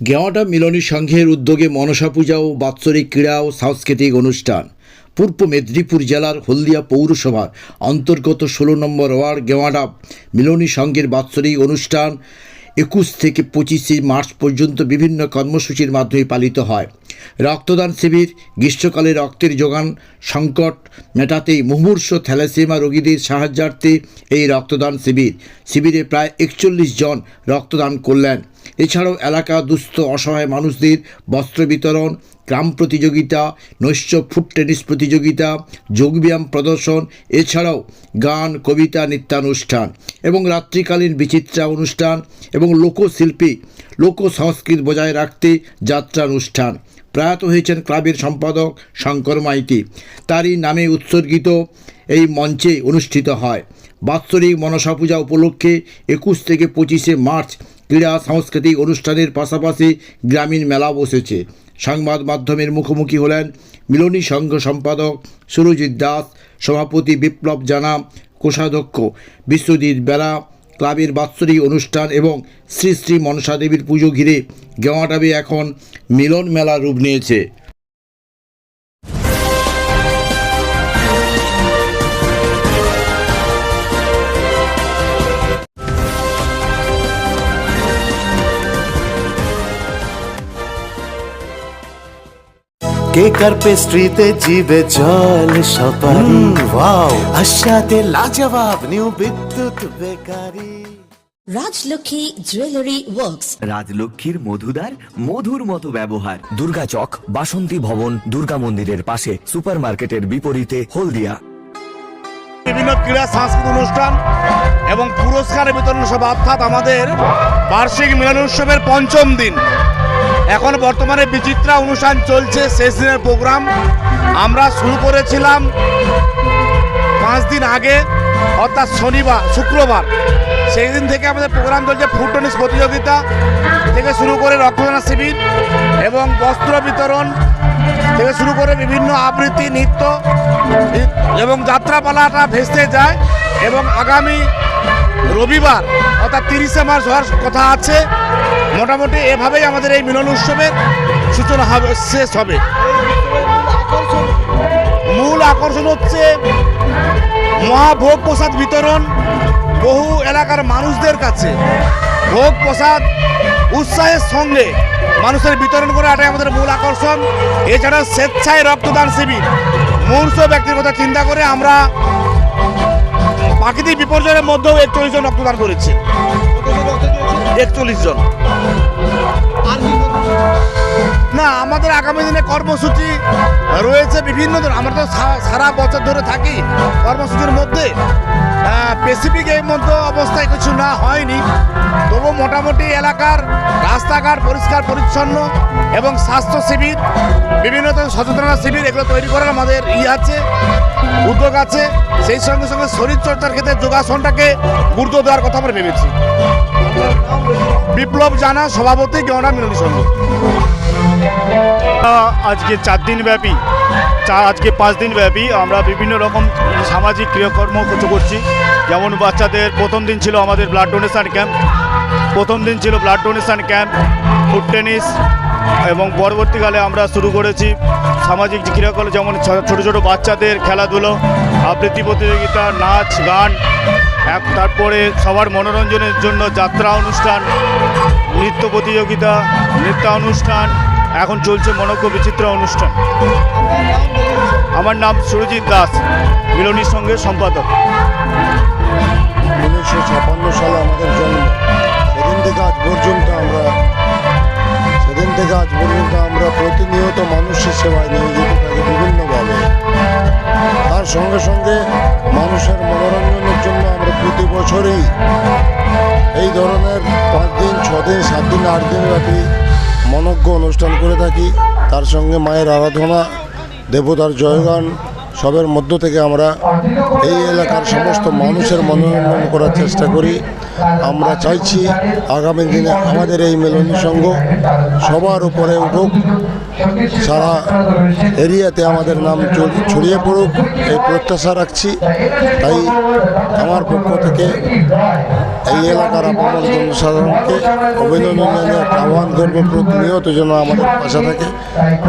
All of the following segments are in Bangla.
গেওয়াটা মিলনী সংঘের উদ্যোগে মনসা পূজা ও বাৎসরিক ক্রীড়া ও সাংস্কৃতিক অনুষ্ঠান। পূর্ব মেদিনীপুর জেলার হলদিয়া পৌরসভার অন্তর্গত ষোলো নম্বর ওয়ার্ড গেওয়াডা মিলনী সংঘের বাৎসরিক অনুষ্ঠান একুশ থেকে পঁচিশে মার্চ পর্যন্ত বিভিন্ন কর্মসূচির মাধ্যমে পালিত হয়। রক্তদান শিবির, গ্রীষ্মকালে রক্তের যোগান, সংকট মেটাতে মুমূর্ষ থ্যালাসেমা রোগীদের সাহায্যার্থে এই রক্তদান শিবির। শিবিরে প্রায় একচল্লিশ জন রক্তদান করলেন। এছাড়াও এলাকা দুস্থ, অসহায় মানুষদের বস্ত্র বিতরণ গ্রাম প্রতিযোগিতা, নৈশ ফুট টেনিস প্রতিযোগিতা, যোগব্যায়াম প্রদর্শন, এছাড়াও গান, কবিতা, নৃত্যানুষ্ঠান এবং রাত্রিকালীন বিচিত্রা অনুষ্ঠান এবং লোকশিল্পী লোক সংস্কৃত বজায় রাখতে যাত্রানুষ্ঠান। প্রয়াত হয়েছেন ক্লাবের সম্পাদক শঙ্কর মাইতি। তারই নামে উৎসর্গিত এই মঞ্চে অনুষ্ঠিত হয়। বাৎসরিক মনসা পূজা উপলক্ষে একুশ থেকে পঁচিশে মার্চ ক্রীড়া, সাংস্কৃতিক অনুষ্ঠানের পাশাপাশি গ্রামীণ মেলা বসেছে। সংবাদ মাধ্যমের মুখোমুখি হলেন মিলনী সংঘ সম্পাদক সুরজিৎ দাস, সভাপতি বিপ্লব জানা, কোষাধ্যক্ষ বিশ্বজিৎ বেলা, ক্লাবের বাৎসরিক অনুষ্ঠান এবং শ্রী শ্রী মনসা দেবীর পুজো ঘিরে গেওয়াটাবে এখন মিলন মেলা রূপ নিয়েছে। কেক আর পেস্ট্রিতে জিবে জল সপারি? ওয়াও আশাতে লাজবাব new Bidyut bakery. Rajlakshmi jewellery works রাজলক্ষ্মীর মধুদার মধুর মতো ব্যবহার। দুর্গা চক বাসন্তী ভবন দুর্গা মন্দিরের পাশে সুপারমার্কেটের বিপরীতে হলদিয়া। বিভিন্ন ক্রীড়া সাংস্কৃতিক অনুষ্ঠান এবং পুরস্কার বিতরণ সভা অর্থাৎ আমাদের বার্ষিক মিলন উৎসবের পঞ্চম দিন। এখন বর্তমানে বিচিত্রা অনুষ্ঠান চলছে, শেষ দিনের প্রোগ্রাম আমরা শুরু করেছিলাম পাঁচ দিন আগে, অর্থাৎ শনিবার, শুক্রবার। সেই দিন থেকে আমাদের প্রোগ্রাম চলছে ফুট টেনিস প্রতিযোগিতা থেকে শুরু করে রক্তদান শিবির এবং বস্ত্র বিতরণ থেকে শুরু করে বিভিন্ন আবৃত্তি নৃত্য এবং যাত্রাপালাটা ভেসতে যায় এবং আগামী রবিবার, অর্থাৎ তিরিশে মার্চ হওয়ার কথা আছে। মোটামুটি এভাবেই আমাদের এই মিলন উৎসবের সূচনা হবে, শেষ হবে। মূল আকর্ষণ হচ্ছে মহাভোগ প্রসাদ বিতরণ বহু এলাকার মানুষদের কাছে। ভোগ প্রসাদ উৎসাহের সঙ্গে মানুষের বিতরণ করে এটাই আমাদের মূল আকর্ষণ। এছাড়া স্বেচ্ছায় রক্তদান শিবির মূর্ষ ব্যক্তির কথা চিন্তা করে আমরা প্রাকৃতিক বিপর্যয়ের মধ্যেও একচল্লিশ জন রক্তদান করেছি। একচল্লিশ জন। না, আমাদের আগামী দিনে কর্মসূচি রয়েছে বিভিন্ন ধরনের। আমরা তো সারা বছর ধরে থাকি কর্মসূচির মধ্যে। স্পেসিফিক এই মধ্যে অবস্থায় কিছু না হয়নি। তবু মোটামুটি এলাকার রাস্তাঘাট পরিষ্কার, পরিচ্ছন্ন এবং স্বাস্থ্য শিবির, বিভিন্ন সচেতনতা শিবির এগুলো তৈরি করার আমাদের ই আছে, উদ্যোগ আছে। সেই সঙ্গে সঙ্গে শরীরচর্চার ক্ষেত্রে যোগাসনটাকে গুরুত্ব দেওয়ার কথা আমরা ভেবেছি। বিপ্লব জানা, সভাপতি গৌড়া মিলনী সংঘ। আজকে চার দিন ব্যাপী আজকে পাঁচ দিন ব্যাপী আমরা বিভিন্ন রকম সামাজিক ক্রিয়াকর্ম করছি। যেমন বাচ্চাদের প্রথম দিন ছিল আমাদের ব্লাড ডোনেশান ক্যাম্প প্রথম দিন ছিল blood donation camp foot tennis এবং পরবর্তীকালে আমরা শুরু করেছি সামাজিক যে ক্রিয়াকলাপ যেমন ছোট ছোট বাচ্চাদের খেলাধুলো, আবৃত্তি প্রতিযোগিতা, নাচ, গান এক তারপরে সবার মনোরঞ্জনের জন্য যাত্রা অনুষ্ঠান, নৃত্য প্রতিযোগিতা, নৃত্যানুষ্ঠান, এখন চলছে মনজ্ঞ বিচিত্র অনুষ্ঠান। আমার নাম সুরজিৎ দাস, মিলনীর সঙ্গে সম্পাদক। উনিশশো ছাপান্ন সালে আমাদের জন্ম। সেদিন থেকে আজ পর্যন্ত আমরা সেদিন থেকে আজ পর্যন্ত আমরা প্রতিনিয়ত মানুষের সেবায় নিয়োজিত থাকি বিভিন্নভাবে। তার সঙ্গে সঙ্গে ধরনের পাঁচ দিন ছ দিন সাত দিন আট দিন ব্যাপী মনজ্ঞ অনুষ্ঠান করে থাকি। তার সঙ্গে মায়ের আরাধনা, দেবতার জয়গান, সবের মধ্য থেকে আমরা এই এলাকার সমস্ত মানুষের মনোরঞ্জন করার চেষ্টা করি। আমরা চাইছি আগামী দিনে আমাদের এই মেলনী সংঘ সবার উপরে উঠুক। সারা এরিয়াতে আমাদের নাম ছড়িয়ে পড়ুক, এই প্রত্যাশা রাখছি। তাই আমার পক্ষ থেকে এই এলাকার আপামর জনসাধারণকে অভিনন্দন জানিয়ে একটা আহ্বান করব প্রতিনিয়ত যেন আমাদের পাশে থাকে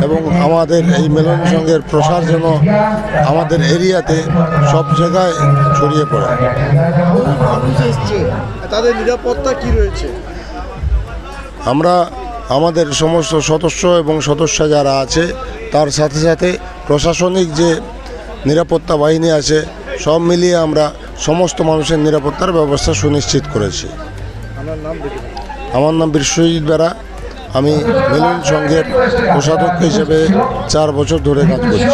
এবং আমাদের এই মেলন সংঘের প্রসার যেন আমাদের এরিয়াতে সব জায়গায় ছড়িয়ে পড়ে। তাদের নিরাপত্তা কি রয়েছে? আমরা আমাদের সমস্ত সদস্য এবং সদস্য যারা আছে তার সাথে সাথে প্রশাসনিক যে নিরাপত্তা বাহিনী আছে সব মিলিয়ে আমরা সমস্ত মানুষের নিরাপত্তার ব্যবস্থা সুনিশ্চিত করেছি আমার নাম বিশ্বজিৎ বেরা আমি মিলন সংঘের কোষাধ্যক্ষ হিসেবে চার বছর ধরে কাজ করছি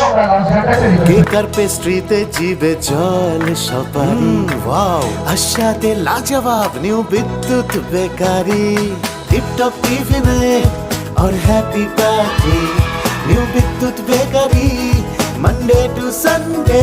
কেক আর পেস্ট্রিতে জিবে জল সপারি ওয়াও আশাতে লাজবাব নিউ বিদ্যুৎ বেকারি টিপটপ টিফিনে और happy party new Bidyut bakery Monday to Sunday